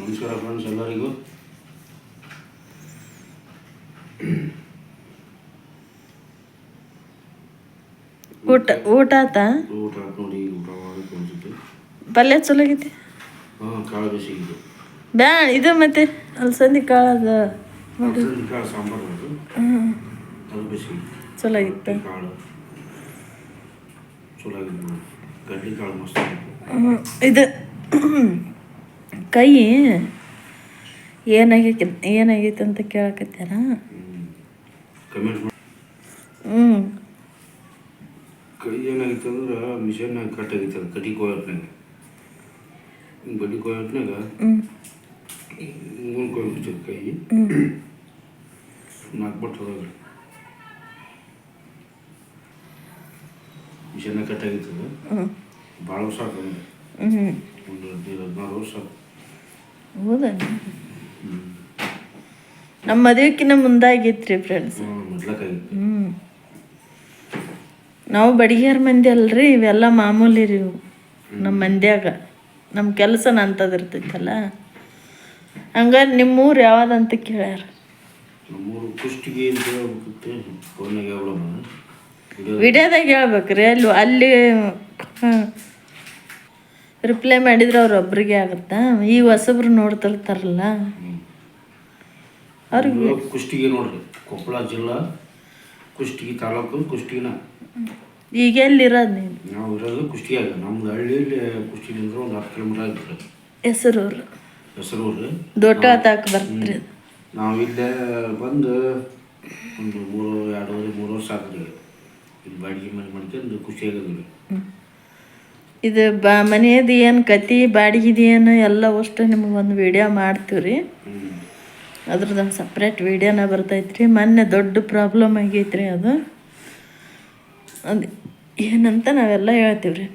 ನಮಸ್ಕಾರ ಫ್ರೆಂಡ್ಸ್ ಎಲ್ಲರಿಗೂ. ಊಟ ಊಟ ಆತಾ? ಊಟ ಆತ್ ನೋಡಿ ಊಟ ಮಾಡಿ ಕುಂತಿದ್ದೆ ಪಲ್ಯ ಚಲೋ ಆಗೈತಿ? ಹಾಂ ಕಾಳು ಬೇಸಿಗೆ ಬ್ಯಾ ಇದು ಮತ್ತೆ ಅಲ್ಸಂದಿ ಕಾಳು ಅದು ಅಲ್ಸಂದಿ ಕಾಳು ಸಾಂಬಾರು ಅದು. ಅದು ಬೇಸಿಗೆ ಚಲೋ ಆಗಿತ್ತು? ಕಾಳು. ಚಲೋ ಆಗಿತ್ತು. ಗಡ್ಡಿ ಕಾಳು ಮಸ್ತ್ ಇದು. ಕೈ ಏನಾಗೈತಿ ಏನಾಗೈತೆ ಅಂತ ಕೇಳಕತ್ತಾರ ಹ್ಞೂ ಕೈ ಏನಾಗಿತ್ತು ಅಂದ್ರೆ ಮಿಷನ್ನಾಗ ಕಟ್ ಆಗಿತ್ತು ಅದು ಕಟಿ ಕೊಯ್ಯಟ್ನಾಗ ಹಿಂಗೆ ಬಡ್ಡಿ ಮೂರು ಕೊಯ್ಬಿಡ್ತಿತ್ತು ಕೈ. ಹ್ಞೂ ನಾಲ್ಕು ಬಟ್ಟು ಹೋದಾಗ ಮಿಷನ್ನಾಗ ಕಟ್ ಆಗಿತ್ತು ಭಾಳ ವರ್ಷ ಆಗ್ತದೆ ಒಂದು ಹದಿನೈದು ಹದಿನಾರು ವರ್ಷ ಆಯ್ತು ಹೌದಾ ನಮ್ಮ ಮದುವೆಕಿನ್ನ ಮುಂದಾಗಿತ್ರಿ ಫ್ರೆಂಡ್ಸ್ ಹ್ಞೂ ನಾವು ಬಡಿಗೆರ ಮಂದಿ ಅಲ್ರಿ ಇವೆಲ್ಲ ಮಾಮೂಲಿ ರೀ ಇವು. ನಮ್ಮ ಮಂದ್ಯಾಗ. ನಮ್ಮ ಕೆಲಸ ನಂತದ ಇರ್ತೈತಲ್ಲ ನಿಮ್ಮ ನಿಮ್ಮೂರು ಯಾವ್ದಂತ ಕೇಳ್ಯಾರ? ವಿಡಿಯೋದಾಗ ಹೇಳ್ಬೇಕ್ರಿ ಅಲ್ಲಿ ಅಲ್ಲಿ ರಿಪ್ಲೈ ಮಾಡಿದ್ರೆ ಅವ್ರು ಒಬ್ರಿಗೆ ಆಗುತ್ತಾ? ಈ ಹೊಸಬ್ರು ನೋಡ್ತಿರ್ತಾರಲ್ಲ ಅವ್ರಿಗೆ ಕುಷ್ಟಿಗೆ ನೋಡ್ರಿ ಕೊಪ್ಪಳ ಜಿಲ್ಲಾ ಕುಷ್ಟಗಿ ತಾಲೂಕು ಕುಷ್ಟಗಿನ. ಈಗ ಎಲ್ಲಿರೋದು ನೀನು? ನಾವು ಇರೋದು ಕುಷ್ಟಗಿಯಾಗ ನಮ್ದು ಹಳ್ಳಿಯಲ್ಲಿ ಕುಷ್ಟಿಲಿಂದ್ರೆ ಒಂದು ಹತ್ತು ಕಿಲೋಮೀಟರ್ ಆಗಿತ್ತು ಹೆಸರೂರು. ಹೆಸರು ಊರು ದೊಡ್ಡ ತಾಕ ಬರ್ತೀರಿ ನಾವು ಇಲ್ಲೇ ಬಂದು ಒಂದು ಮೂರು ಎರಡೂವರೆ ಮೂರು ವರ್ಷ ಆಗ್ತದೆ ಇಲ್ಲಿ ಬಾಡಿಗೆ ಮನೆ ಮಾಡ್ಕೊಂಡು ಖುಷಿ ಆಗಿದ್ವಿ ಇದು ಬಾ ಮನೆಯದು ಏನು ಕತಿ ಬಾಡಿಗೆದು ಏನು ಎಲ್ಲ ಅಷ್ಟು ನಿಮ್ಗೆ ಒಂದು ವಿಡಿಯೋ ಮಾಡ್ತೀವಿ ರೀ ಅದ್ರದ್ದೊಂದು ಸಪ್ರೇಟ್ ವಿಡಿಯೋನ ರೀ ಮೊನ್ನೆ ದೊಡ್ಡ ಪ್ರಾಬ್ಲಮ್ ಆಗೈತ್ರಿ ಅದು. ಅದು ಏನಂತ ನಾವೆಲ್ಲ ಹೇಳ್ತೀವಿ ರೀ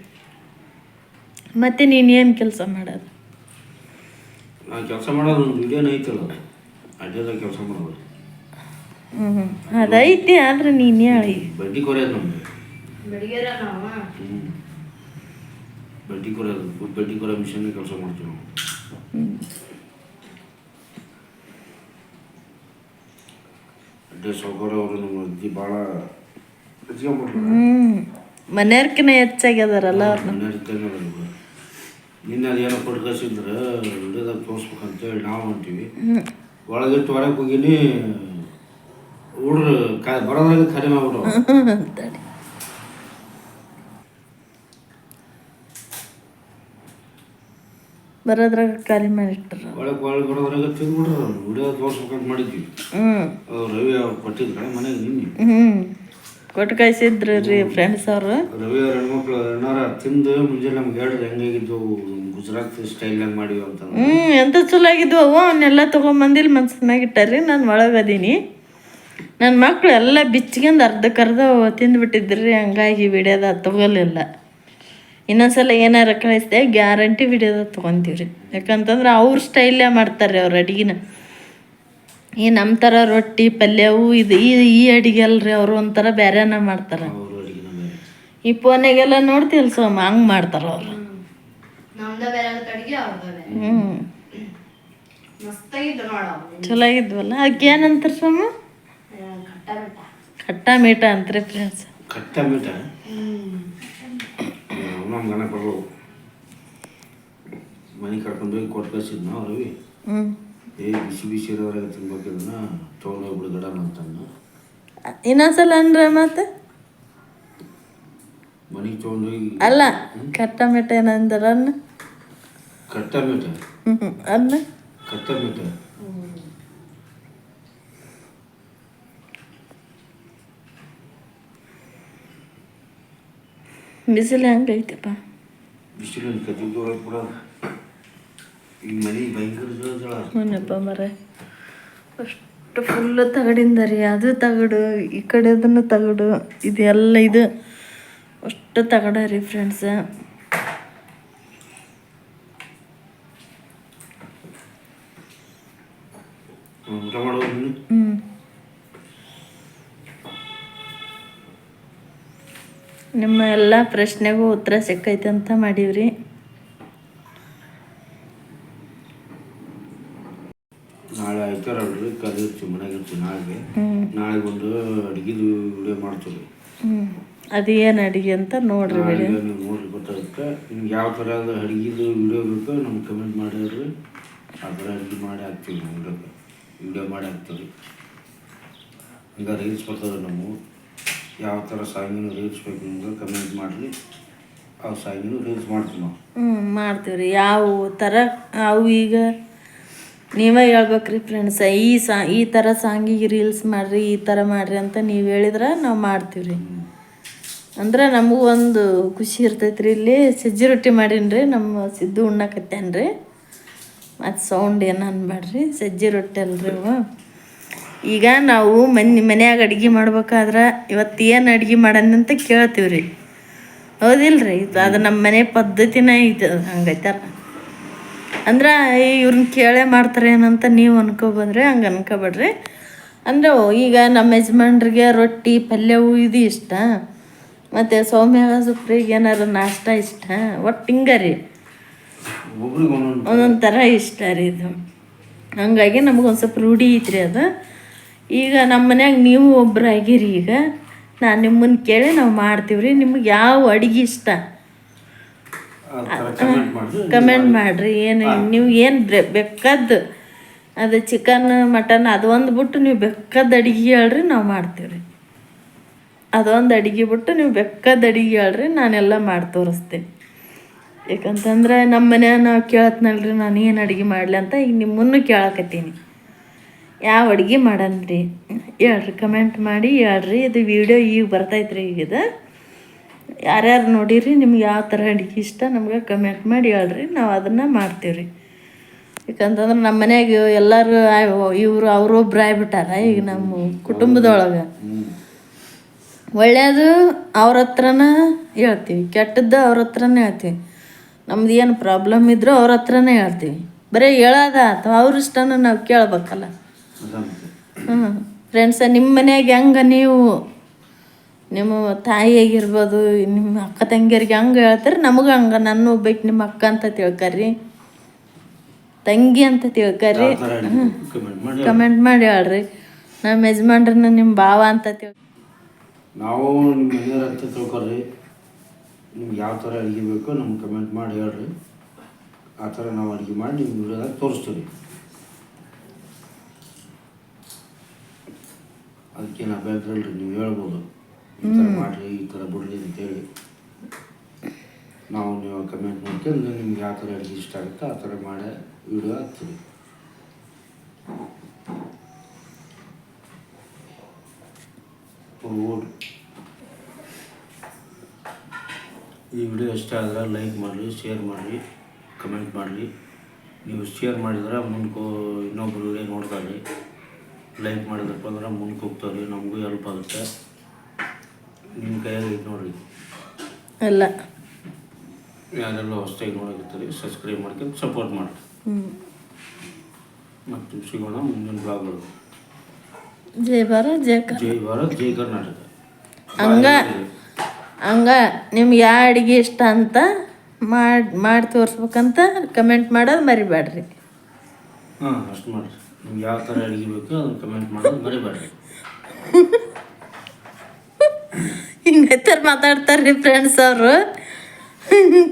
ಮತ್ತು ನೀನು ಏನು ಕೆಲಸ ಮಾಡೋದು? ನಾನು ಕೆಲಸ ಮಾಡೋದು ಒಂದು ವಿಡಿಯೋನ ಐತಲ್ಲ ಅದು ಅಡ್ಡದಾಗ ಕೆಲಸ ಮಾಡೋದು. ಹ್ಞೂ ಅದೈತಿ ಆದ್ರೆ ನೀನು ಹೇಳಿ. ಬಡ್ಡಿ ಕೊರೆಯೋದು ಹ್ಞೂ ಬಡ್ಡಿ ಫುಡ್ ಬಡ್ಡಿ ಕೊರೋ ಮಿಷನ್ ಕೆಲಸ ಮಾಡ್ತೀವಿ ನಾವು. ಅಡ್ಡೆ ಸೌಕರ್ಯ ಅವರು ನಮ್ಮ ಅಜ್ಜಿ ಭಾಳ ಹಚ್ಕೊಂಡ್ಬಿಟ್ರು ಹೆಚ್ಚಾಗಿ ಅದಾರಲ್ಲ ಹೆಚ್ಚಾಗ್ಯದಾರಲ್ಲ ಅವ್ರು ಮನೆಯವ್ರ್ ಇದ್ದಂಗೆ ಅದಾರ ಇವ್ರು. ನಿನ್ನೆ ಅದು ಏನೋ ಕೊಟ್ಟು ಕಳ್ಸಿದ್ರೆ ವಿಡಿಯೋದಾಗ ತೋರಿಸ್ಬೇಕಂತೇಳಿ ನಾವು ಹೊಂಟೀವಿ ಒಳಗಿಟ್ಟು ಹೊರಗೆ ಹೋಗಿನಿ ಹುಡ್ರು ಕ ಬರೋದಾಗ ಕಡಿಮೆ ಆಗ್ಬಿಟ್ಟು ಬರೋದ್ರಾಗ ಖಾಲಿ ಮಾಡಿಟ್ರ ಒಳಗೆ ಒಳಗೆ ಬರೋದ್ರಾಗ ತಿಂದ್ಬಿಟ್ರು ವಿಡಿಯೋ ತೋರಿಸ್ಬೇಕಂತ ಮಾಡಿದ್ವಿ. ಹ್ಞೂ ರವಿ ಅವ್ರು ಕೊಟ್ಟಿದ್ರೆ ಮನೆಗೆ ನಿನ್ನೆ. ಹ್ಞೂ ಕೊಟ್ಟು ಕಳಿಸಿದ್ರು ರೀ ಫ್ರೆಂಡ್ಸ್ ಅವರು. ರವಿ ಅವ್ರ ಹೆಣ್ಮಕ್ಳು ಏನಾರ ತಿಂದು ಮುಂಜಾನೆ ನಮ್ಗೆ ಹೇಳ್ರಿ ಹೆಂಗಾಗಿದ್ವು ಗುಜರಾತ್ ಸ್ಟೈಲ್ನಾಗ ಮಾಡಿವಿ ಅಂತ. ಹ್ಞೂ ಎಂತ ಚಲೋ ಆಗಿದ್ವು ಅವು ಅವನ್ನೆಲ್ಲ ತೊಗೊಂಬಂದಿಲ್ಲ ಮನ್ಸನ್ನಾಗ ಇಟ್ಟಾರ್ರಿ ನಾನು ಒಳಗದೀನಿ ನನ್ನ ಮಕ್ಕಳು ಎಲ್ಲ ಬಿಚ್ಕೊಂಡು ಅರ್ಧಕ್ಕರ್ಧ ತಿಂದ್ಬಿಟ್ಟಿದ್ರಿ ಹಂಗಾಗಿ ವಿಡಿಯೋದ ತೊಗೊಲಿಲ್ಲ. ಇನ್ನೊಂದ್ಸಲ ಏನಾರ ಕಳಿಸ್ದೆ ಗ್ಯಾರಂಟಿ ವಿಡಿಯೋದ ತೊಗೊತೀವಿ ರೀ ಯಾಕಂತಂದ್ರೆ ಅವ್ರ ಸ್ಟೈಲೇ ಮಾಡ್ತಾರೆ ಅವ್ರ ಅಡಿಗೆನ. ಈ ನಮ್ಮ ಥರ ರೊಟ್ಟಿ ಪಲ್ಯವು ಇದು ಈ ಈ ಅಡಿಗೆ ಅಲ್ರಿ ಅವರು ಒಂಥರ ಬೇರೆನ ಮಾಡ್ತಾರೆ. ಈ ಫೋನಾಗೆಲ್ಲ ನೋಡ್ತಿಲ್ಲ ಸೋಮ ಹಂಗೆ ಮಾಡ್ತಾರೆ ಅವರು. ಹ್ಞೂ ಮಸ್ತಾಗಿದ್ದು ನೋಡ ಚಲೋ ಆಗಿದ್ವಲ್ಲ ಅದಕ್ಕೆ ಏನಂತಾರೆ ಸೋಮ ಖಟ್ಟ ಮೀಟ ಅಂತಾರೆ ಫ್ರೆಂಡ್ಸ್ ಕಟ್ಟ ಮೀಟ ನಮ್ಮ ಗಣ ಕೊಡಲು ಮನೆ ಕರ್ಕೊಂಡೋಗಿ ಕೊಟ್ಟು ಕಳಿಸಿದ್ನ ನಾವು ರವಿ ಏ ಬಿಸಿ ಬಿಸಿ ಇರೋವರೆಗೆ ತಿನ್ಬೇಕಿದ್ನ ತೊಗೊಂಡೋಗಿ ಬಿಡುಗಡಣ ಅಂತಂದು. ಇನ್ನೊಂದ್ಸಲ ಅಂದ್ರೆ ಮತ್ತೆ? ಮನೆಗೆ ತೊಗೊಂಡೋಗಿ ಅಲ್ಲ ಕಟ್ಟ ಮೀಟ ಏನಂದಾರ ಅನ್ನ? ಕಟ್ಟ ಮೀಟ? ಹ್ಞೂ ಅನ್ನ? ಕಟ್ಟ ಮೀಟ? ಬಿಸಿಲು ಹೆಂಗೈತಪ್ಪ ಬಿಸಿಲು ಈ ಮನೆ ಭಯಂಕರ ಜೋಳ ಹ್ಞೂನಪ್ಪ ಮರ ಅಷ್ಟು ಫುಲ್ಲು ತಗಡಿಂದ ರೀ. ಅದು ತಗಡು ಈ ಕಡೆ ಅದನ್ನು ತಗಡು ಇದೆಲ್ಲ ಇದು. ಅಷ್ಟು ತಗಡ ರೀ ಫ್ರೆಂಡ್ಸ್ ಊಟ ಮಾಡೋದು ನೀನು ಹ್ಞೂ ನಿಮ್ಮ ಎಲ್ಲ ಪ್ರಶ್ನೆಗೂ ಉತ್ತರ ಸಿಕ್ಕೈತೆ ಅಂತ ಮಾಡೀವ್ರಿ. ನಾಳೆ ಆಯ್ತಾರ ಅಲ್ರಿ ಕಲಿರ್ತೀವಿ ಮನೆಗೆ ಇರ್ತೀವಿ ನಾಳೆಗೆ. ನಾಳೆ ಒಂದು ಅಡುಗೆದು ವಿಡಿಯೋ ಮಾಡ್ತೀವಿ. ಅದು ಏನು ಅಡಿಗೆ ಅಂತ ನೋಡ್ರಿ ಬಿಡಿ. ನೀವು ನೋಡ್ರಿ ಗೊತ್ತಾಗುತ್ತೆ. ನಿಮ್ಗೆ ಯಾವ ಥರ ಅಡುಗೆದು ವಿಡಿಯೋ ಬೇಕು ನಮ್ಗೆ ಕಮೆಂಟ್ ಮಾಡಿರ್ರಿ ಆ ಥರ ಅಡುಗೆ ಮಾಡಿ ಹಾಕ್ತೀವಿ ನಾವು ವಿಡಿಯೋ ಮಾಡಿ ಹಾಕ್ತೀವಿ. ಹಂಗಾರೆ ರೀಲ್ಸ್ ಬರ್ತದೆ ನಾವು ಯಾವ ಥರ ಸಾಂಗಿನ ರೀಲ್ಸ್ ಬೇಕು ನಿಮ್ಗೆ ಕಮೆಂಟ್ ಮಾಡಿರಿ. ಆ ಸಾಂಗಿನ ರೀಲ್ಸ್ ಮಾಡ್ತೀವಿ ನಾವು. ಹ್ಞೂ ಮಾಡ್ತೀವಿ ರೀ ಯಾವ ಥರ ಅವು ಈಗ ನೀವೇ ಹೇಳ್ಬೇಕ್ರಿ ಫ್ರೆಂಡ್ಸ್ ಈ ಸಾ ಈ ಥರ ಸಾಂಗಿಗೆ ರೀಲ್ಸ್ ಮಾಡಿರಿ ಈ ಥರ ಮಾಡಿರಿ ಅಂತ ನೀವು ಹೇಳಿದ್ರೆ ನಾವು ಮಾಡ್ತೀವಿ ರೀ ಅಂದ್ರೆ ನಮಗೂ ಒಂದು ಖುಷಿ ಇರ್ತೈತೆ ರೀ ಇಲ್ಲಿ. ಸಜ್ಜಿ ರೊಟ್ಟಿ ಮಾಡೀನಿ ರೀ ನಮ್ಮ ಸಿದ್ದು ಉಣ್ಣಕತ್ತೇನೆ ರೀ ಮತ್ತು ಸೌಂಡ್ ಏನು ಅನ್ಬೇಡ್ರಿ ಸಜ್ಜಿ ರೊಟ್ಟಿ ಅಲ್ರಿ ಅವು. ಈಗ ನಾವು ಮನೆ ಮನ್ಯಾಗ ಅಡುಗೆ ಮಾಡ್ಬೇಕಾದ್ರೆ ಇವತ್ತು ಏನು ಅಡುಗೆ ಮಾಡೋಣಂತ ಅಂತ ಕೇಳ್ತೀವಿ ರೀ ಹೌದಿಲ್ರಿ? ಇದು ಅದು ನಮ್ಮ ಮನೆ ಪದ್ಧತಿನೇ ಐತೆ ಹಂಗೈತಾರ ಅಂದ್ರೆ ಇವ್ರನ್ನ ಕೇಳೇ ಮಾಡ್ತಾರೆ ಏನಂತ ನೀವು ಅನ್ಕೊಬಂದ್ರೆ ಹಂಗೆ ಅನ್ಕೋಬೇಡ್ರಿ. ಅಂದ್ರೆ ಈಗ ನಮ್ಮ ಯಜಮಾನ್ರಿಗೆ ರೊಟ್ಟಿ ಪಲ್ಯವು ಇದು ಇಷ್ಟ. ಮತ್ತು ಸೌಮ್ಯ ಸುಪ್ರಿಗೆ ಏನಾರು ನಾಷ್ಟ ಇಷ್ಟ? ಒಟ್ಟು ಹಿಂಗೆ ರೀ. ಒಂದೊಂದು ಥರ ಇಷ್ಟ ರೀ ಇದು. ಹಂಗಾಗಿ ಒಂದು ಸ್ವಲ್ಪ ರೂಢಿ ಐತ್ರಿ ಅದು. ಈಗ ನಮ್ಮ ಮನ್ಯಾಗ ನೀವು ಒಬ್ರು ಆಗಿರಿ ಈಗ. ನಾನು ನಿಮ್ಮನ್ನು ಕೇಳಿ ನಾವು ಮಾಡ್ತೀವಿ ರೀ ನಿಮ್ಗೆ ಯಾವ ಅಡುಗೆ ಇಷ್ಟ? ಕಮೆಂಟ್ ಮಾಡಿರಿ. ಏನು ನೀವು ಏನು ಬೇಕಾದ್ದು ಅದು ಚಿಕನ್ ಮಟನ್ ಅದೊಂದು ಬಿಟ್ಟು ನೀವು ಬೆಕ್ಕದ ಅಡುಗೆ ಹೇಳ್ರಿ ನಾವು ಮಾಡ್ತೀವಿ ರೀ ಅದೊಂದು ಅಡುಗೆ ಬಿಟ್ಟು ನೀವು ಬೇಕಾದ ಅಡುಗೆ ಹೇಳ್ರಿ ನಾನೆಲ್ಲ ಮಾಡಿ ತೋರಿಸ್ತೀನಿ. ಯಾಕಂತಂದ್ರೆ ನಮ್ಮ ಮನೆಯ ನಾವು ಕೇಳತ್ನಲ್ರಿ ನಾನು ಏನು ಅಡುಗೆ ಮಾಡಲಿ ಅಂತ. ಈಗ ನಿಮ್ಮನ್ನು ಕೇಳಕತ್ತೀನಿ. ಯಾವ ಅಡುಗೆ ರೀ ಹೇಳ್ರಿ ಕಮೆಂಟ್ ಮಾಡಿ ಹೇಳ್ರಿ. ಇದು ವಿಡಿಯೋ ಈಗ ಬರ್ತೈತ್ರಿ ಈಗ ಇದು. ಯಾರ್ಯಾರು ನೋಡಿರಿ, ನಿಮ್ಗೆ ಯಾವ ಥರ ಅಡುಗೆ ಇಷ್ಟ ನಮ್ಗೆ ಕಮೆಂಟ್ ಮಾಡಿ ಹೇಳ್ರಿ. ನಾವು ಅದನ್ನು ಮಾಡ್ತೀವಿ ರೀ ಯಾಕಂತಂದ್ರೆ ನಮ್ಮ ಮನೆಯಾಗ ಎಲ್ಲರೂ ಇವರು ಅವರೊಬ್ರು ಆಗ್ಬಿಟ್ಟಾರ ಈಗ ನಮ್ಮ ಕುಟುಂಬದೊಳಗೆ. ಒಳ್ಳೆಯದು ಅವ್ರ ಹತ್ರನೇ ಹೇಳ್ತೀವಿ, ಕೆಟ್ಟದ್ದು ಅವ್ರ ಹತ್ರನೇ ಹೇಳ್ತೀವಿ. ನಮ್ದು ಏನು ಪ್ರಾಬ್ಲಮ್ ಇದ್ರೂ ಅವ್ರ ಹತ್ರನೇ ಹೇಳ್ತೀವಿ. ಬರೀ ಹೇಳೋದ ಅಥವಾ ಅವ್ರ ಇಷ್ಟನ ನಾವು ಕೇಳ್ಬೇಕಲ್ಲ. ಹ್ಞೂ ಫ್ರೆಂಡ್ಸ ನಿಮ್ಮ ಮನ್ಯಾಗ ಹೆಂಗೆ ನೀವು? ನಿಮ್ಮ ತಾಯಿಯಾಗಿರ್ಬೋದು ನಿಮ್ಮ ಅಕ್ಕ ತಂಗಿಯರಿಗೆ ಹಂಗೆ ಹೇಳ್ತಾರೆ? ನಮಗೂ ಹಂಗೆ ನನ್ನ ಒಬ್ಬಕ್ಕೆ ನಿಮ್ಮ ಅಕ್ಕ ಅಂತ ತಿಳ್ಕರಿ ತಂಗಿ ಅಂತ ತಿಳ್ಕರಿ ಕಮೆಂಟ್ ಮಾಡಿ ಹೇಳ್ರಿ. ನಮ್ಮ ಯಜಮಾನ್ರನ್ನ ನಿಮ್ಮ ಭಾವ ಅಂತ ತಿಳ್ ನಾವು ನಿಮ್ಮ ಅಂತ ತಿಳ್ಕೊಳ್ರಿ ನಿಮ್ಗೆ ಯಾವ ಥರ ಅಡುಗೆ ಬೇಕು ನಮ್ಗೆ ಕಮೆಂಟ್ ಮಾಡಿ ಹೇಳ್ರಿ. ಆ ಥರ ನಾವು ಅಡುಗೆ ಮಾಡಿ ನಿಮ್ಮ ವಿಡಿಯೋದಾಗ ತೋರಿಸ್ತೀವಿ ಅದಕ್ಕೇನು ಅಭ್ಯಂತರ ಇಲ್ರಿ ನೀವು ಹೇಳ್ಬೋದು. ಈ ಥರ ಮಾಡಿರಿ ಈ ಥರ ಬಿಡ್ರಿ ಅಂತೇಳಿ. ನಾವು ನೀವು ಕಮೆಂಟ್ ಮಾಡ್ಕೊಂಡು ನಿಮ್ಗೆ ಯಾವ ಥರ ಅಡುಗೆ ಇಷ್ಟ ಆಗುತ್ತೆ ಆ ಥರ ಮಾಡಿ ವಿಡಿಯೋ ಹಾಕ್ತೀವಿ. ಓಡ್ ಈ ವಿಡಿಯೋ ಇಷ್ಟ ಆದರೆ ಲೈಕ್ ಮಾಡಿರಿ ಶೇರ್ ಮಾಡಿರಿ ಕಮೆಂಟ್ ಮಾಡಿರಿ ನೀವು ಶೇರ್ ಮಾಡಿದ್ರೆ ಮುಂದೆ ಇನ್ನೊಬ್ಬರು ವಿಡಿಯೋ ನೋಡ್ತಾರೆ ಲೈಕ್ ಮಾಡಿದ್ರಪ್ಪ ಅಂದ್ರೆ ಮುಂದಕ್ಕೆ ಹೋಗ್ತಾರೆ ನಮಗೂ ಹೆಲ್ಪ್ ಆಗುತ್ತೆ. ನಿಮ್ಮ ಕೈಯಲ್ಲಿ ಇದು ನೋಡ್ರಿ. ಎಲ್ಲ. ಯಾರೆಲ್ಲ ಹೊಸ್ದಾಗಿ ನೋಡಕತ್ತಾರೆ ಸಬ್ಸ್ಕ್ರೈಬ್ ಮಾಡ್ಕೊಂಡು ಸಪೋರ್ಟ್ ಮಾಡಿ ಮತ್ತು ಸಿಗೋಣ ಮುಂದಿನ ಬ್ಲಾಗ್ಗಳು ಜೈ ಭಾರತ್ ಜೈ ಜೈ ಭಾರತ್ ಜೈ ಕರ್ನಾಟಕ. ಹಂಗ ಹಂಗ ನಿಮ್ಗೆ ಯಾವ ಅಡುಗೆ ಇಷ್ಟ ಅಂತ ಮಾಡಿ ಮಾಡಿ ತೋರಿಸ್ಬೇಕಂತ ಕಮೆಂಟ್ ಮಾಡೋದು ಮರಿಬೇಡ್ರಿ. ಹಾಂ ಅಷ್ಟು ಮಾಡಿರಿ. ನಿಮ್ಗೆ ಯಾವ ಥರ ಅಡುಗೆ ಬೇಕು ಅದನ್ನು ಕಮೆಂಟ್ ಮಾಡೋದು ಮರಿಬೇಡ್ರಿ ಮಾತಾಡ್ತಾರೆ ಮಾತಾಡ್ತಾರ್ರಿ ಫ್ರೆಂಡ್ಸ್ ಅವರು.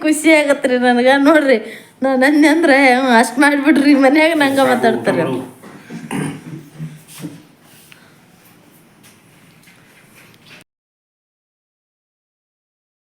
ಖುಷಿ ಆಗತ್ತೆ ರೀ ನನಗೆ. ನೋಡ್ರಿ ನಾನು ಅಂದೆ ಅಂದ್ರೆ ಅಷ್ಟು ಮಾಡಿಬಿಡ್ರಿ ಮನ್ಯಾಗ ನಂಗೆ ಮಾತಾಡ್ತಾರೆ.